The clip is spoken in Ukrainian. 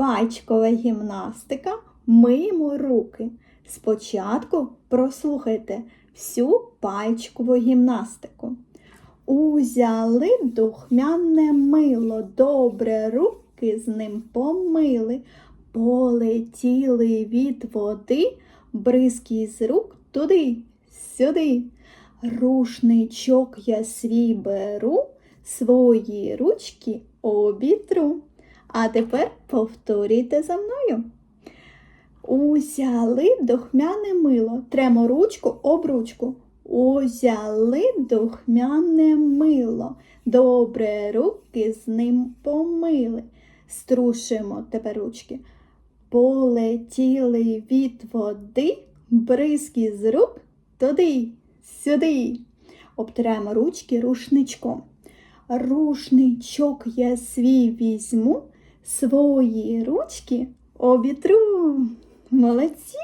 Пальчикова гімнастика. Миємо руки. Спочатку прослухайте всю пальчикову гімнастику. Узяли духмяне мило, добре руки з ним помили, полетіли від води, бризки з рук туди, сюди. Рушничок я свій беру, свої ручки обітру. А тепер повторюйте за мною. Узяли духмяне мило, тремо ручку об ручку. Узяли духмяне мило, добре руки з ним помили. Струшимо тепер ручки. Полетіли від води, бризки з рук туди, сюди. Обтираємо ручки рушничком. Рушничок я свій візьму, свої ручки обітру. Молодці!